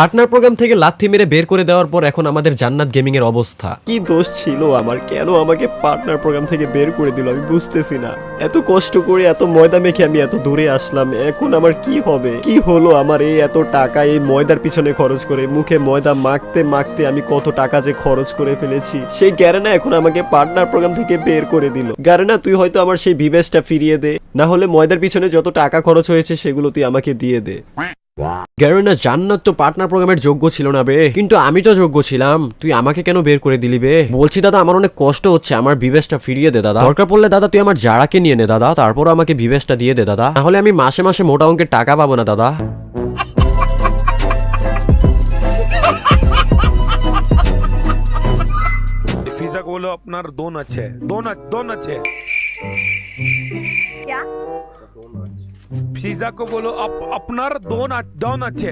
Partner program থেকে লাথি মেরে বের করে দেওয়ার পর এখন আমাদের জান্নাত গেমিং এর অবস্থা। কি দোষ ছিল আমার? কেন আমাকে পার্টনার প্রোগ্রাম থেকে বের করে দিল? আমি বুঝতেছি না। এত কষ্ট করে, এত ময়দা মেখে আমি এত দূরে আসলাম। এখন আমার কি হবে? কি হলো আমার এই এত টাকা, এই ময়দার পিছনে খরচ করে? মুখে ময়দা মাখতে মাখতে আমি কত টাকা যে খরচ করে ফেলেছি। সেই গ্যারেনা এখন আমাকে পার্টনার প্রোগ্রাম থেকে বের করে দিল। গ্যারেনা, তুই হয়তো আমার সেই বিবেশটা ফিরিয়ে দে। না হলে ময়দার পিছনে যত টাকা খরচ হয়েছে, সেগুলো তুই আমাকে দিয়ে দে। গ্যারেনা, জান্নাত তো পার্টনার প্রোগ্রামের যোগ্য ছিল না বে। কিন্তু আমি তো যোগ্য ছিলাম। তুই আমাকে কেন বের করে দিলি বে? বলছি, দাদা, আমার অনেক কষ্ট হচ্ছে। আমার বিবেশটা ফিরিয়ে দে, দাদা। দরকার পড়লে, দাদা, তুই আমার জারাকে নিয়ে নে, দাদা। তারপর আমাকে বিবেশটা দিয়ে দে, দাদা। তাহলে আমি মাসে মাসে মোটা অঙ্কের টাকা পাবো না, দাদা। ফিজা গুলো আপনার দোন আছে। দোন দোন আছে। क्या? पिज्जा को बोलो अप, अपनार दोन दोन अच्छे।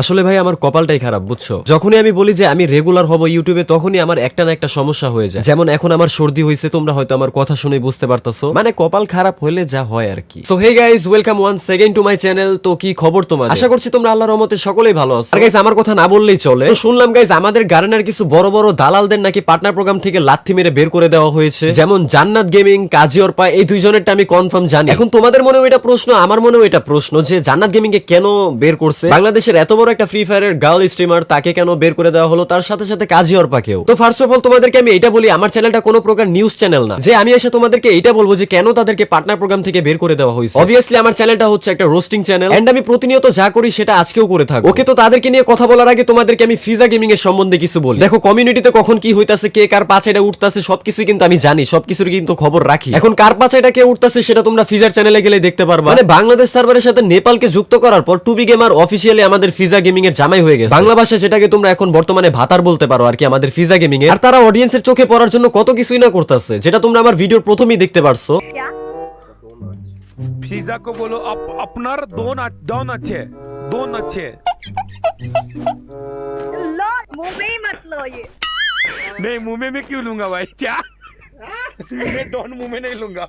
আসলে ভাই, আমার কপালটাই খারাপ, বুঝছ? যখনই আমি বলি যে আমি রেগুলার হব ইউটিউবে, তখনই আমার একটা না একটা সমস্যা হয়ে যায়। যেমন এখন আমার সর্দি হয়েছে তোমরা হয়তো আমার কথা শুনে বুঝতে পারতাছো। মানে কপাল খারাপ হলে যা হয় আর কি। So hey guys welcome one second to my channel তো কি খবর তোমার আশা করছি তোমরা আল্লাহর রহমতে সকলেই ভালো আছো। আর গাইজ আমার কথা না বললেই চলে। তো শুনলাম গাইজ আমাদের গার্ডেনার কিছু বড় বড় দালালদের নাকি পার্টনার প্রোগ্রাম থেকে লাথি মেরে বের করে দেওয়া হয়েছে। যেমন জান্নাত গেমিং কাজী অর্পা এই দুইজনেরটা আমি কনফার্ম জানি। এখন তোমাদের মনেও এটা প্রশ্ন, আমার মনেও এটা প্রশ্ন যে জান্নাত গেমিং কে কেন বের করছে? বাংলাদেশের এত বড় একটা ফ্রি ফায়ারের গার্ল স্ট্রিমার তাকে কেন বের করে দেওয়া হলো, তার সাথে সাথে কাজী অর্পাকেও তো ফার্স্ট অফ অল তোমাদেরকে আমি এটা বলি, আমার চ্যানেলটা কোনো প্রকার নিউজ চ্যানেল না। যে আমি এসে তোমাদেরকে এটা বলব যে কেন তাদেরকে পার্টনার প্রোগ্রাম থেকে বের করে দেওয়া হয়েছে। অবভিয়াসলি আমার চ্যানেলটা হচ্ছে একটা রোস্টিং চ্যানেল এন্ড আমি প্রতিনিয়ত যা করি সেটা আজকেও করে থাকব। ওকে, তো তাদেরকে নিয়ে কথা বলার আগে তোমাদেরকে আমি ফিজা গেমিং এর সম্বন্ধে কিছু বলি। দেখো কমিউনিটিতে কখন কি হইতাছে, কে কার পাচাইটা উঠতাছে সবকিছু কিন্তু আমি জানি সবকিছুর কিন্তু খবর রাখি। এখন কার পাচাইটা কে উঠতাছে, সেটা তোমরা ফিজার চ্যানেলে গেলে দেখতে পারবা। মানে বাংলাদেশ সার্ভারের সাথে নেপালকে যুক্ত করার পর টুবি গেমার অফিসিয়ালি আমাদের ফিজা গেমিং এর জামাই হয়ে গেছে বাংলা ভাষায় যেটাকে তোমরা এখন বর্তমানে ভাতার বলতে পারো আর কি আমাদের ফিজা গেমিং এর আর তারা অডিয়েন্সের চোখে পড়ার জন্য কত কিছুই না করতেছে যেটা তোমরা আমার ভিডিওর প্রথমেই দেখতে পারছো क्या पिज्जा को बोलो अप, अपना दोन दोन अच्छे दोन अच्छे लो मुंह में ही मत लो ये नहीं मुंह में मैं क्यों लूंगा भाई क्या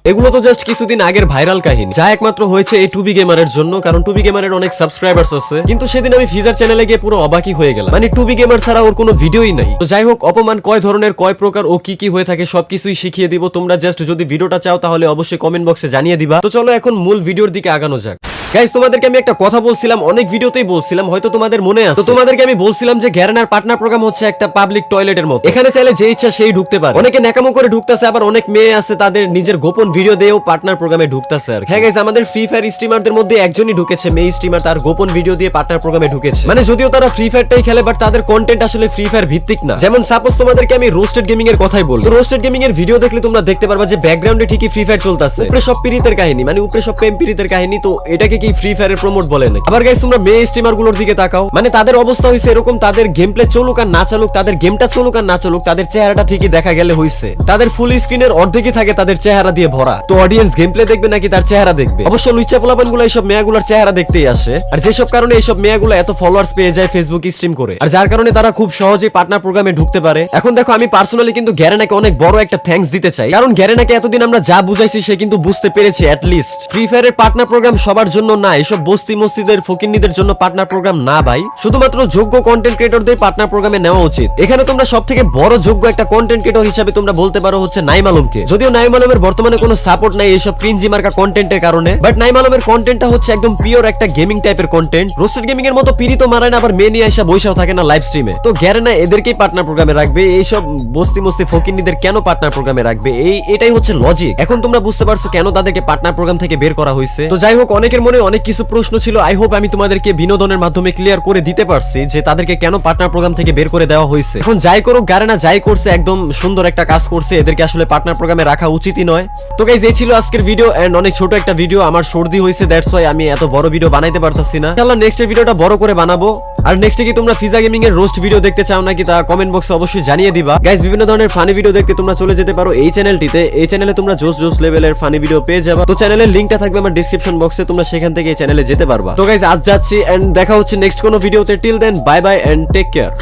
এগুলো তো জাস্ট কিছুদিন আগের ভাইরাল কাহিনী। যা একমাত্র হয়েছে এই টুবি গেমারের জন্য, কারণ টুবি গেমারের অনেক সাবস্ক্রাইবার্স আছে। কিন্তু সেদিন আমি ফিজার চ্যানেলে গিয়ে পুরো অবাকি হয়ে গেলাম। মানে টুবি গেমার ছাড়া ওর কোনো ভিডিওই নাই। তো যাই হোক, অপমান কয় ধরনের, কয় প্রকার, ও কি কি হয়ে থাকে, সবকিছুই শিখিয়ে দিব। তোমরা জাস্ট যদি ভিডিওটা চাও, তাহলে অবশ্যই কমেন্ট বক্সে জানিয়ে দিবা। তো চলো এখন মূল ভিডিওর দিকে আগানো যাক। গাইস তোমাদেরকে আমি একটা কথা বলছিলাম, অনেক ভিডিওতেই বলছিলাম, হয়তো তোমাদের মনে আছে। তোমাদেরকে আমি বলছিলাম যে গ্যারেনার পার্টনার প্রোগ্রাম হচ্ছে একটা পাবলিক টয়লেটের মতো। এখানে চাইলে যে ইচ্ছা সেই ঢুকতে পারে। অনেকে ন্যাকামো করে ঢুকতেছে, আবার অনেক মেয়ে আছে, তাদের নিজের গোপন ভিডিও দিয়েও পার্টনার প্রোগ্রামে ঢুকতেছে আর হ্যাঁ গাইস আমাদের ফ্রি ফায়ার স্ট্রিমারদের মধ্যে একজনই ঢুকেছে, মেয়ে স্ট্রিমার তার গোপন ভিডিও দিয়ে পার্টনার প্রোগ্রামে ঢুকেছে। মানে যদিও তারা ফ্রি ফায়ারটাই খেলে বাট তাদের কন্টেন্ট আসলে ফ্রি ফায়ার ভিত্তিক না। যেমন সাপোজ তোমাদেরকে আমি রোস্টেড গেমিং এর কথাই বলব। রোস্টেড গেমিং এর ভিডিও দেখলে তোমরা দেখতে পারবা যে ব্যাকগ্রাউন্ডে ঠিকই ফ্রি ফায়ার চলতেছে। উপরে সব পিরিতের কাহিনী মানে উপরে সব প্রেম পিরিতের কাহিনী, তো এটাকে কি ফ্রি ফায়ারের প্রমোট বলে নাকি? আবার গাইস তোমরা মেয়ে স্ট্রিমারগুলোর দিকে তাকাও। মানে তাদের অবস্থা হয়েছে এরকম, তাদের গেম প্লে চলুক আর না চালুক, তাদের গেমটা চলুক আর না চলুক, তাদের চেহারাটা ঠিকই দেখা গেলে হইছে। তাদের ফুল স্ক্রিনের অর্ধেকই থাকে তাদের চেহারা দিয়ে ভরা। তো অডিয়েন্স গেম প্লে দেখবে নাকি তার চেহারা দেখবে? অবশ্য লুইচা পোলাপানগুলো এইসব মেয়াগুলোর চেহারা দেখতেই আসে। আর যেসব কারণে এইসব মেয়াগুলো এত ফলোয়ার্স পেয়ে যায় ফেসবুক স্ট্রিম করে। আর যার কারণে তারা খুব সহজেই পার্টনার প্রোগ্রামে ঢুকতে পারে। এখন দেখো, আমি পার্সোনালি কিন্তু গ্যারেনাকে অনেক বড় একটা থ্যাঙ্কস দিতে চাই। কারণ গ্যারেনাকে এতদিন আমরা যা বুঝাইছি সে কিন্তু বুঝতে পেরেছে অ্যাট লিস্ট ফ্রি ফায়ারের পার্টনার প্রোগ্রাম সবার জন্য না, এসব বস্তি মসজিদের ফকিন্নিদের জন্য পার্টনার প্রোগ্রাম না ভাই। শুধুমাত্র যোগ্য কন্টেন্ট ক্রিয়েটরদের পার্টনার প্রোগ্রামে নেওয়া উচিত। এখানে তোমরা সব থেকে বড় যোগ্য একটা কন্টেন্ট ক্রিয়েটর হিসাবে তোমরা বলতে পারো হচ্ছে নাইম আলমকে। যদিও নাইম আলমের বর্তমানে কোনো সাপোর্ট নাই এইসব ক্রিঞ্জি মার্কা কন্টেন্টের কারণে বাট নাইম আলমের কন্টেন্টটা হচ্ছে একদম পিওর একটা গেমিং টাইপের কন্টেন্ট রোস্টেড গেমিং এর মতো পিড়ি তো মারায় না, আবার মেয়ে নিয়ে আসা বৈশাও থাকে না লাইভ স্ট্রিমে তো গ্যারেনা এদেরকেই পার্টনার প্রোগ্রামে রাখবে, এইসব বস্তি মস্তি ফকিন্নিদের কেন পার্টনার প্রোগ্রামে রাখবে? এই, এটাই হচ্ছে লজিক এখন তোমরা বুঝতে পারছ কেন তাদেরকে পার্টনার প্রোগ্রাম থেকে বের করা হয়েছে তো যাই হোক, অনেকের মনে অনেক কিছু প্রশ্ন ছিল। আই হোপ আমি তোমাদেরকে বিনোদনের মাধ্যমে ক্লিয়ার করে দিতে পারছি যে তাদেরকে কেন পার্টনার প্রোগ্রাম থেকে বের করে দেওয়া হয়েছে। এখন যাই করুক গারেনা যাই করছে, একদম সুন্দর একটা কাজ করছে। এদেরকে আসলে পার্টনার প্রোগ্রামে রাখা উচিতই নয়। তো গাইজ এই ছিল আজকের ভিডিও এন্ড অনেক ছোট একটা ভিডিও আমার সর্দি হয়েছে দ্যাটস ওয়াই আমি এত বড় ভিডিও বানাইতে পারতাছি না। তাহলে নেক্সট ভিডিওটা বড় করে বানাবো। আর নেক্সটে কি তোমরা ফিজা গেমিং এর রোস্ট ভিডিও দেখতে চাও নাকি তা কমেন্ট বক্সে অবশ্যই জানিয়ে দিবা। গাইজ বিভিন্ন ধরনের ফানি ভিডিও দেখতে তোমরা চলে যেতে পারো এই চ্যানেলটিতে এই চ্যানেলে তোমরা জোস জোস লেভেলের ফানি ভিডিও পেয়ে যাবা। তো চ্যানেলের লিংকটা থাকবে আমার ডিসক্রিপশন বক্সে তোমরা সেখান থেকে এই চ্যানেলে যেতে পারবা। তো গাইজ আজ যাচ্ছি এন্ড দেখা হচ্ছে নেক্সট কোনো ভিডিওতে till then bye bye and take care